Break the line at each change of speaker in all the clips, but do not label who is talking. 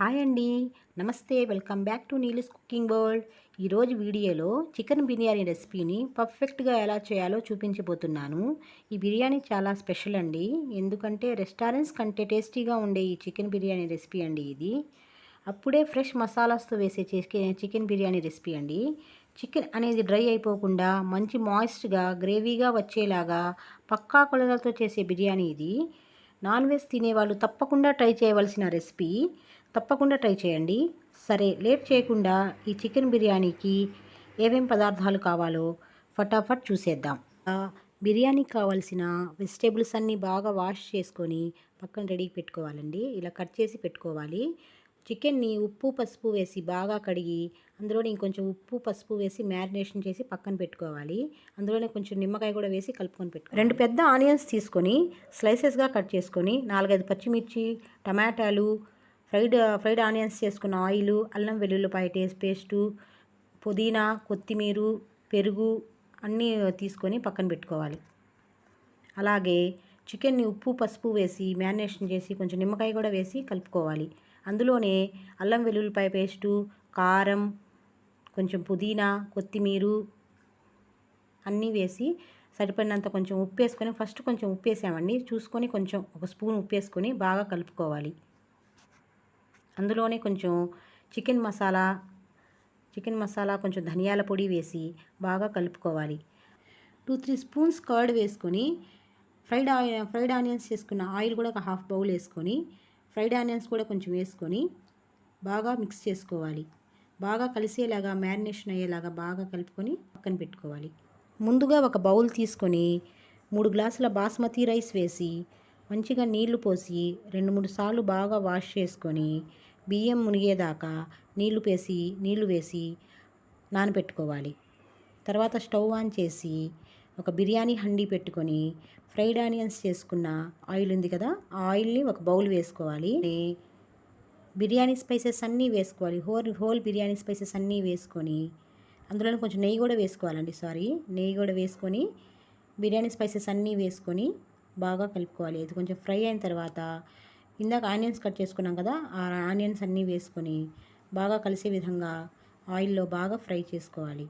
Hi అండి. నమస్తే welcome back to Neeli's cooking world. ఈరోజు వీడియోలో చికెన్ బిర్యానీ రెసిపీని పర్ఫెక్ట్గా ఎలా చేయాలో చూపించబోతున్నాను. ఈ బిర్యానీ చాలా స్పెషల్ అండి. ఎందుకంటే రెస్టారెంట్స్ కంటే టేస్టీగా ఉండే ఈ చికెన్ బిర్యానీ రెసిపీ అండి ఇది. అప్పుడే ఫ్రెష్ మసాలాస్తో వేసే చికెన్ చికెన్ బిర్యానీ రెసిపీ అండి. చికెన్ అనేది డ్రై అయిపోకుండా మంచి మాయిస్ట్గా గ్రేవీగా వచ్చేలాగా పక్కా కొలతలతో చేసే బిర్యానీ ఇది. నాన్ వెజ్ తినేవాళ్ళు తప్పకుండా ట్రై చేయవలసిన రెసిపీ. తప్పకుండా ట్రై చేయండి. సరే లేట్ చేయకుండా ఈ చికెన్ బిర్యానీకి ఏమేం పదార్థాలు కావాలో ఫటాఫట్ చూసేద్దాం. బిర్యానీకి కావాల్సిన వెజిటేబుల్స్ అన్నీ బాగా వాష్ చేసుకొని పక్కన రెడీ పెట్టుకోవాలండి. ఇలా కట్ చేసి పెట్టుకోవాలి. చికెన్ని ఉప్పు పసుపు వేసి బాగా కడిగి అందులోనే ఇంకొంచెం ఉప్పు పసుపు వేసి మ్యారినేషన్ చేసి పక్కన పెట్టుకోవాలి. అందులోనే కొంచెం నిమ్మకాయ కూడా వేసి కలుపుకొని పెట్టుకో రెండు పెద్ద ఆనియన్స్ తీసుకొని స్లైసెస్గా కట్ చేసుకొని నాలుగైదు పచ్చిమిర్చి టమాటాలు ఫ్రైడ్ ఫ్రైడ్ ఆనియన్స్ చేసుకున్న ఆయిల్ అల్లం వెల్లుల్లిపాయ టేస్ట్ పేస్టు పుదీనా కొత్తిమీర పెరుగు అన్నీ తీసుకొని పక్కన పెట్టుకోవాలి. అలాగే చికెన్ని ఉప్పు పసుపు వేసి మ్యారినేషన్ చేసి కొంచెం నిమ్మకాయ కూడా వేసి కలుపుకోవాలి. అందులోనే అల్లం వెల్లుల్లిపాయ పేస్టు కారం కొంచెం పుదీనా కొత్తిమీర అన్నీ వేసి సరిపడినంత కొంచెం ఉప్పు వేసుకొని ఫస్ట్ కొంచెం ఉప్పు వేసామండి. చూసుకొని కొంచెం ఒక స్పూన్ ఉప్పు వేసుకొని బాగా కలుపుకోవాలి. అందులోనే కొంచెం చికెన్ మసాలా చికెన్ మసాలా కొంచెం ధనియాల పొడి వేసి బాగా కలుపుకోవాలి. టూ త్రీ స్పూన్స్ కర్డ్ వేసుకొని ఫ్రైడ్ ఆయిల్ ఫ్రైడ్ ఆనియన్స్ చేసుకున్న ఆయిల్ కూడా ఒక హాఫ్ బౌల్ వేసుకొని ఫ్రైడ్ ఆనియన్స్ కూడా కొంచెం వేసుకొని బాగా మిక్స్ చేసుకోవాలి. బాగా కలిసేలాగా మ్యారినేషన్ అయ్యేలాగా బాగా కలుపుకొని పక్కన పెట్టుకోవాలి. ముందుగా ఒక బౌల్ తీసుకొని మూడు గ్లాసుల బాస్మతి రైస్ వేసి మంచిగా నీళ్ళు పోసి రెండు మూడు సార్లు బాగా వాష్ చేసుకొని బియ్యం మునిగేదాకా నీళ్ళు వేసి నీళ్ళు వేసి నానబెట్టుకోవాలి. తర్వాత స్టవ్ ఆన్ చేసి ఒక బిర్యానీ హండీ పెట్టుకొని ఫ్రైడ్ ఆనియన్స్ చేసుకున్న ఆయిల్ ఉంది కదా ఆ ఆయిల్ని ఒక బౌల్ వేసుకోవాలి. బిర్యానీ స్పైసెస్ అన్నీ వేసుకోవాలి. హోల్ హోల్ బిర్యానీ స్పైసెస్ అన్నీ వేసుకొని అందులో కొంచెం నెయ్యి కూడా వేసుకోవాలండి సారీ. నెయ్యి కూడా వేసుకొని బిర్యానీ స్పైసెస్ అన్నీ వేసుకొని బాగా కలుపుకోవాలి. ఇది కొంచెం ఫ్రై అయిన తర్వాత ఇందాక ఆనియన్స్ కట్ చేసుకున్నాం కదా ఆ ఆనియన్స్ అన్నీ వేసుకొని బాగా కలిసే విధంగా ఆయిల్లో బాగా ఫ్రై చేసుకోవాలి.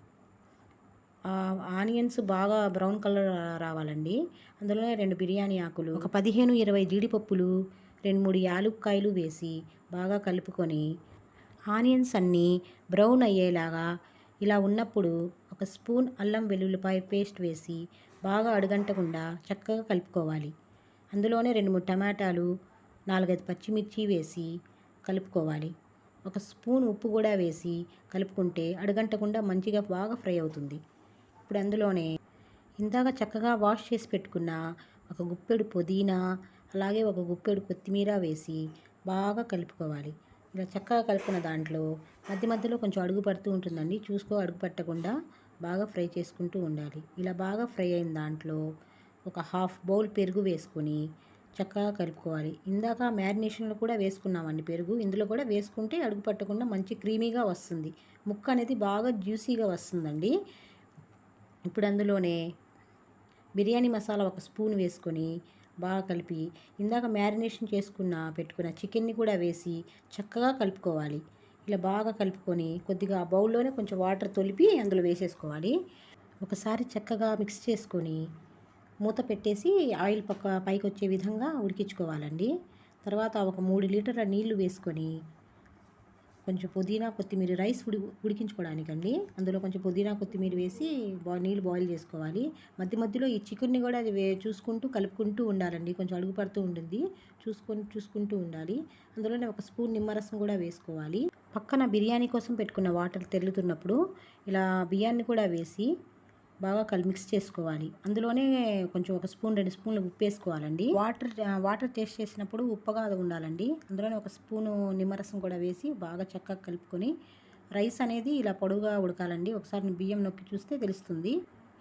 ఆనియన్స్ బాగా బ్రౌన్ కలర్ రావాలండి. అందులోనే రెండు బిర్యానీ ఆకులు ఒక పదిహేను ఇరవై జీడిపప్పులు రెండు మూడు యాలుక్కాయలు వేసి బాగా కలుపుకొని ఆనియన్స్ అన్నీ బ్రౌన్ అయ్యేలాగా ఇలా ఉన్నప్పుడు ఒక స్పూన్ అల్లం వెల్లుల్లిపాయ పేస్ట్ వేసి బాగా అడుగంటకుండా చక్కగా కలుపుకోవాలి. అందులోనే రెండు మూడు టమాటాలు నాలుగైదు పచ్చిమిర్చి వేసి కలుపుకోవాలి. ఒక స్పూన్ ఉప్పు కూడా వేసి కలుపుకుంటే అడుగంటకుండా మంచిగా బాగా ఫ్రై అవుతుంది. ఇప్పుడు అందులోనే ఇందాక చక్కగా వాష్ చేసి పెట్టుకున్న ఒక గుప్పెడు పుదీనా అలాగే ఒక గుప్పెడు కొత్తిమీర వేసి బాగా కలుపుకోవాలి. ఇలా చక్కగా కలుపుకున్న దాంట్లో మధ్య మధ్యలో కొంచెం అడుగు పడుతూ ఉంటుందండి. చూసుకో అడుగు పట్టకుండా బాగా ఫ్రై చేసుకుంటూ ఉండాలి. ఇలా బాగా ఫ్రై అయిన దాంట్లో ఒక హాఫ్ బౌల్ పెరుగు వేసుకొని చక్కగా కలుపుకోవాలి. ఇందాక మ్యారినేషన్లో కూడా వేసుకున్నామండి పెరుగు. ఇందులో కూడా వేసుకుంటే అడుగు పట్టకుండా మంచి క్రీమీగా వస్తుంది. ముక్క అనేది బాగా జ్యూసీగా వస్తుందండి. ఇప్పుడు అందులోనే బిర్యానీ మసాలా ఒక స్పూన్ వేసుకొని బాగా కలిపి ఇందాక మ్యారినేషన్ చేసుకున్న పెట్టుకున్న చికెన్ని కూడా వేసి చక్కగా కలుపుకోవాలి. ఇలా బాగా కలుపుకొని కొద్దిగా ఆ బౌల్లోనే కొంచెం వాటర్ తొలిపి అందులో వేసేసుకోవాలి. ఒకసారి చక్కగా మిక్స్ చేసుకొని మూత పెట్టేసి ఆయిల్ పక్క పైకి వచ్చే విధంగా ఉడికించుకోవాలండి. తర్వాత ఒక మూడు లీటర్ల నీళ్ళు వేసుకొని కొంచెం పుదీనా కొత్తిమీర రైస్ ఉడి ఉడికించుకోవడానికండి. అందులో కొంచెం పుదీనా కొత్తిమీర వేసి బా నీళ్ళు బాయిల్ చేసుకోవాలి. మధ్య మధ్యలో ఈ చికెన్ని కూడా అది వే చూసుకుంటూ కలుపుకుంటూ ఉండాలండి. కొంచెం అడుగు పడుతూ ఉంటుంది. చూసుకొని చూసుకుంటూ ఉండాలి. అందులోనే ఒక స్పూన్ నిమ్మరసం కూడా వేసుకోవాలి. పక్కన బిర్యానీ కోసం పెట్టుకున్న వాటర్ తెల్లుతున్నప్పుడు ఇలా బియ్యాన్ని కూడా వేసి బాగా కలి మిక్స్ చేసుకోవాలి. అందులోనే కొంచెం ఒక స్పూన్ రెండు స్పూన్లు ఉప్పు వేసుకోవాలండి. వాటర్ వాటర్ టేస్ట్ చేసినప్పుడు ఉప్పగా అది ఉండాలండి. అందులోనే ఒక స్పూను నిమ్మరసం కూడా వేసి బాగా చక్కగా కలుపుకొని రైస్ అనేది ఇలా పొడుగా ఉడకాలండి. ఒకసారి బియ్యం నొక్కి చూస్తే తెలుస్తుంది.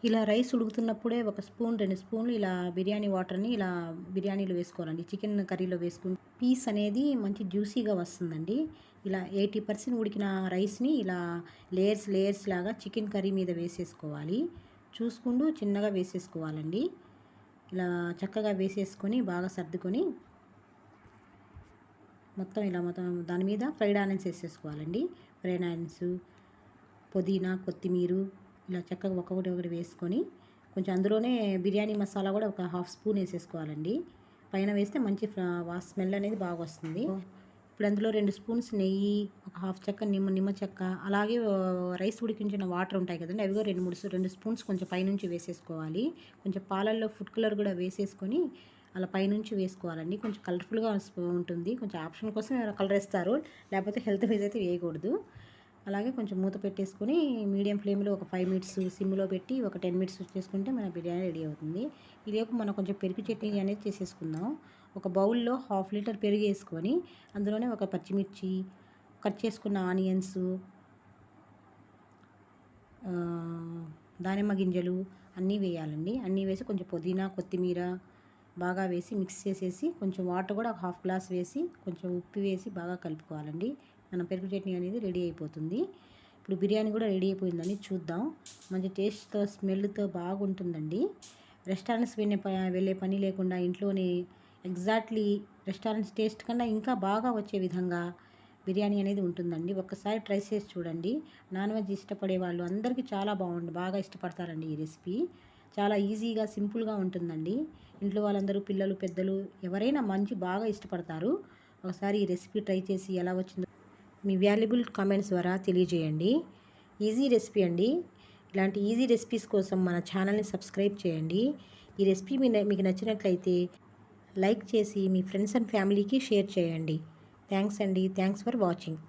ఇలా రైస్ ఉడుకుతున్నప్పుడే ఒక స్పూన్ రెండు స్పూన్లు ఇలా బిర్యానీ వాటర్ని ఇలా బిర్యానీలో వేసుకోవాలండి. చికెన్ కర్రీలో వేసుకుంటే పీస్ అనేది మంచి జ్యూసీగా వస్తుందండి. ఇలా ఎయిటీ పర్సెంట్ ఉడికిన రైస్ని ఇలా లేయర్స్ లేయర్స్ లాగా చికెన్ కర్రీ మీద వేసేసుకోవాలి. చూసుకుంటూ చిన్నగా వేసేసుకోవాలండి. ఇలా చక్కగా వేసేసుకొని బాగా సర్దుకొని మొత్తం ఇలా మొత్తం దాని మీద ఫ్రైడ్ ఆనియన్స్ వేసేసుకోవాలండి. ఫ్రైడ్ ఆనియన్స్ పుదీనా కొత్తిమీర ఇలా చక్కగా ఒక్కొక్కటి ఒకటి వేసుకొని కొంచెం అందులోనే బిర్యానీ మసాలా కూడా ఒక హాఫ్ స్పూన్ వేసేసుకోవాలండి. పైన వేస్తే మంచి వా స్మెల్ అనేది బాగా వస్తుంది. ఇప్పుడు అందులో రెండు స్పూన్స్ నెయ్యి ఒక హాఫ్ చెక్క నిమ్మ నిమ్మ చెక్క అలాగే రైస్ ఉడికించిన వాటర్ ఉంటాయి కదండి అవి కూడా రెండు మూడు రెండు స్పూన్స్ కొంచెం పైనుంచి వేసేసుకోవాలి. కొంచెం పాలల్లో ఫుడ్ కలర్ కూడా వేసేసుకొని అలా పైనుంచి వేసుకోవాలండి. కొంచెం కలర్ఫుల్గా ఉంటుంది. కొంచెం ఆప్షన్ కోసం కలర్ వేస్తారు. లేకపోతే హెల్త్ వైజ్ అయితే వేయకూడదు. అలాగే కొంచెం మూత పెట్టేసుకొని మీడియం ఫ్లేమ్లో ఒక ఫైవ్ మినిట్స్ సిమ్లో పెట్టి ఒక టెన్ మినిట్స్ చేసుకుంటే మన బిర్యానీ రెడీ అవుతుంది. ఇదేపు మనం కొంచెం పెరుగు చట్నీ అనేది చేసేసుకుందాం. ఒక బౌల్లో హాఫ్ లీటర్ పెరుగు వేసుకొని అందులోనే ఒక పచ్చిమిర్చి కట్ చేసుకున్న ఆనియన్స్ దానిమ్మ గింజలు అన్నీ వేయాలండి. అన్నీ వేసి కొంచెం పుదీనా కొత్తిమీర బాగా వేసి మిక్స్ చేసేసి కొంచెం వాటర్ కూడా ఒక హాఫ్ గ్లాస్ వేసి కొంచెం ఉప్పు వేసి బాగా కలుపుకోవాలండి. మన పెరుగు చట్నీ అనేది రెడీ అయిపోతుంది. ఇప్పుడు బిర్యానీ కూడా రెడీ అయిపోయిందని చూద్దాం. మంచి టేస్ట్తో స్మెల్తో బాగుంటుందండి. రెస్టారెంట్స్ వెళ్ళే ప వెళ్ళే పని లేకుండా ఇంట్లోనే ఎగ్జాక్ట్లీ రెస్టారెంట్స్ టేస్ట్ కన్నా ఇంకా బాగా వచ్చే విధంగా బిర్యానీ అనేది ఉంటుందండి. ఒక్కసారి ట్రై చేసి చూడండి. నాన్ వెజ్ ఇష్టపడే వాళ్ళు అందరికీ చాలా బాగుంది బాగా ఇష్టపడతారండి ఈ రెసిపీ. చాలా ఈజీగా సింపుల్గా ఉంటుందండి. ఇంట్లో వాళ్ళందరూ పిల్లలు పెద్దలు ఎవరైనా మంచి బాగా ఇష్టపడతారు. ఒకసారి ఈ రెసిపీ ట్రై చేసి ఎలా వచ్చిందో మీ వాల్యుబుల్ కామెంట్స్ ద్వారా తెలియజేయండి. ఈజీ రెసిపీ అండి. ఇలాంటి ఈజీ రెసిపీస్ కోసం మన ఛానల్ని సబ్స్క్రైబ్ చేయండి. ఈ రెసిపీ మీ మీకు నచ్చినట్లయితే లైక్ చేసి మీ ఫ్రెండ్స్ అండ్ ఫ్యామిలీకి షేర్ చేయండి. థ్యాంక్స్ అండి. Thanks for watching.